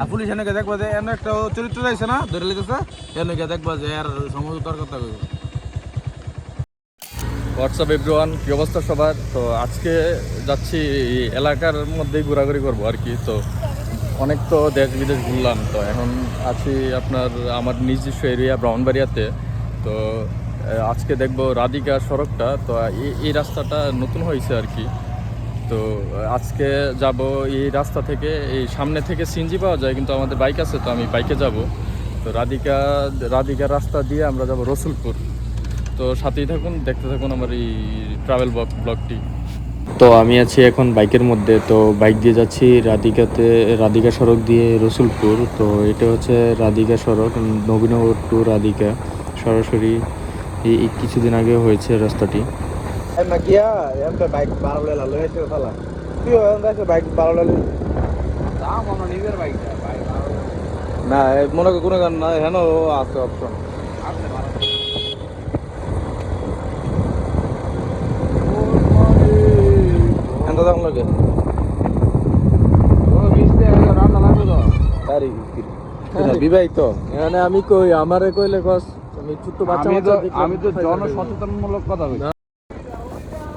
আর police এনেকে যে এমন একটা চরিত্র না এনেকে যে তর্কতা কইব হোয়াটসঅ্যাপ কি অবস্থা সবার? তো আজকে যাচ্ছি এলাকার মধ্যেই ঘোরাঘুরি করব আর কি। তো অনেক তো দেশ বিদেশ ঘুরলাম, তো এখন আছি আপনার আমার নিজস্ব এরিয়া ব্রাউনবাড়িয়াতে তো আজকে দেখব রাধিকা সড়কটা, তো এই রাস্তাটা নতুন হয়েছে আর কি। তো আজকে যাব এই রাস্তা থেকে, এই সামনে থেকে সিনজি পাওয়া যায়, কিন্তু আমাদের বাইক আছে তো আমি বাইকে যাব। তো রাধিকা রাধিকা রাস্তা দিয়ে আমরা যাব রসুলপুর। তো সাথেই থাকুন, দেখতে থাকুন আমার এই ট্রাভেল ব্লগটি তো আমি আছি এখন বাইকের মধ্যে, তো বাইক দিয়ে যাচ্ছি রাধিকাতে, রাধিকা সড়ক দিয়ে রসুলপুর। তো এটা হচ্ছে রাধিকা সড়ক, নবীনগর টু রাধিকা। সরাসরি কিছুদিন আগে হয়েছে রাস্তাটি। বাইক দাম আমরা নিজের না মনে করি কোনো গান না হেন আছে অপশন এত দাম লাগে তারি বিবাহিত এখানে আমি কই আমারে কইলে কস আমি ছোট্ট বাচ্চা আমি তো। জনসচেতনমূলক কথা বলি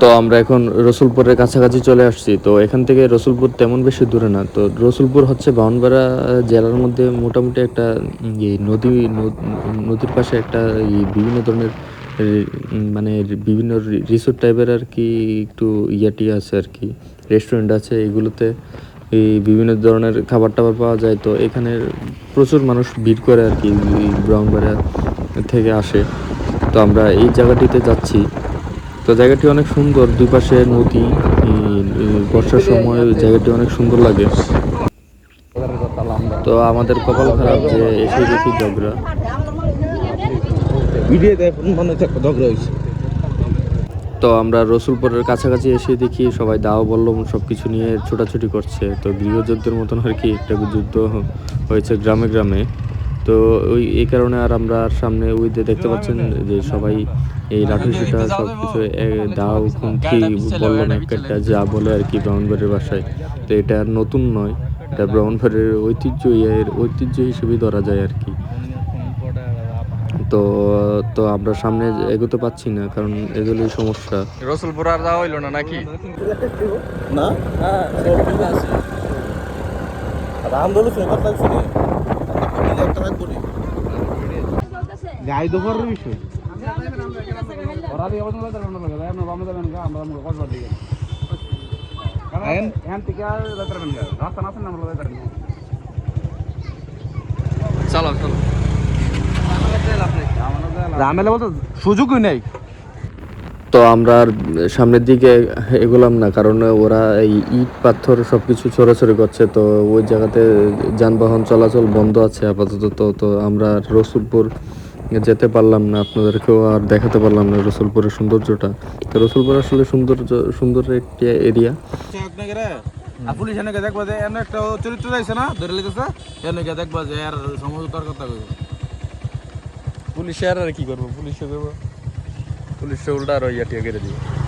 তো আমরা এখন রসুলপুরের কাছাকাছি চলে আসছি। তো এখান থেকে রসুলপুর তেমন বেশি দূরে না। তো রসুলপুর হচ্ছে বাউনবাড়া জেলার মধ্যে মোটামুটি একটা নদী নদীর পাশে একটা বিভিন্ন ধরনের মানে বিভিন্ন রিসোর্ট টাইপের আর কি একটু ইয়াটি আছে আর কি। রেস্টুরেন্ট আছে এগুলোতে এই বিভিন্ন ধরনের খাবার টাবার পাওয়া যায়। তো এখানে প্রচুর মানুষ ভিড় করে আর কি ব্রাউনবাড়া থেকে আসে। তো আমরা এই জায়গাটিতে যাচ্ছি। তো জায়গাটি অনেক সুন্দর দুই পাশে নদী বর্ষার সময় জায়গাটি অনেক সুন্দর লাগে। তো আমাদের কপাল খারাপ যে এসে দেখি ঝগড়া। তো আমরা রসুলপুরের কাছাকাছি এসে দেখি সবাই দাও, বললম সব কিছু নিয়ে ছোটাছুটি করছে। তো গৃহযুদ্ধের মতন আর কি একটা যুদ্ধ হয়েছে গ্রামে গ্রামে। তো ওই এই কারণে আর আমরা আর সামনে ওই যে দেখতে পাচ্ছেন যে সবাই এই লাঠি সুটা সব কিছু দাও খুন্তি বললাম একটা যা বলে আর কি ব্রাউনবাড়ির বাসায় তো এটা আর নতুন নয় এটা ব্রাউনবাড়ির ঐতিহ্য এর ঐতিহ্য হিসেবেই ধরা যায় আর কি। তো তো আমরা সামনে এগোতে পাচ্ছি না কারণ এগুলোই সমস্যা। রসুলপুর আর যাওয়া হইল না নাকি? না? রাম গাই দোকার বিষয় ওরা দিয়ে অবস্থা লাগে আমরা লাগে আমরা বামে যাবেন গা আমরা আমরা কষ্ট দিয়ে কারণ এখান থেকে আর যাবেন গা রাস্তা না আমরা যাবেন চলো চলো। রামেলা বলতো সুযোগই নেই। তো আমরা আর সামনের দিকে এগোলাম না কারণ ওরা এই ইট পাথর সব কিছু ছড়াছড়ি করছে তো ওই জায়গাতে যানবাহন চলাচল বন্ধ আছে আপাতত তো তো আমরা আর রসুলপুর যেতে পারলাম না আপনাদেরকেও আর দেখাতে পারলাম না রসুলপুরের সৌন্দর্যটা। তো রসুলপুর আসলে সুন্দর সুন্দর একটি এরিয়া। আর পুলিশ এনেকে দেখবা যে এমন একটা চরিত্র রয়েছে না ধরে লিখেছে এনেকে দেখবা যে এর সমাজ তর্কতা কইব পুলিশে আর কি করব পুলিশে করব পুলিশে উল্টা আর ইয়াটিয়া কেটে দিবে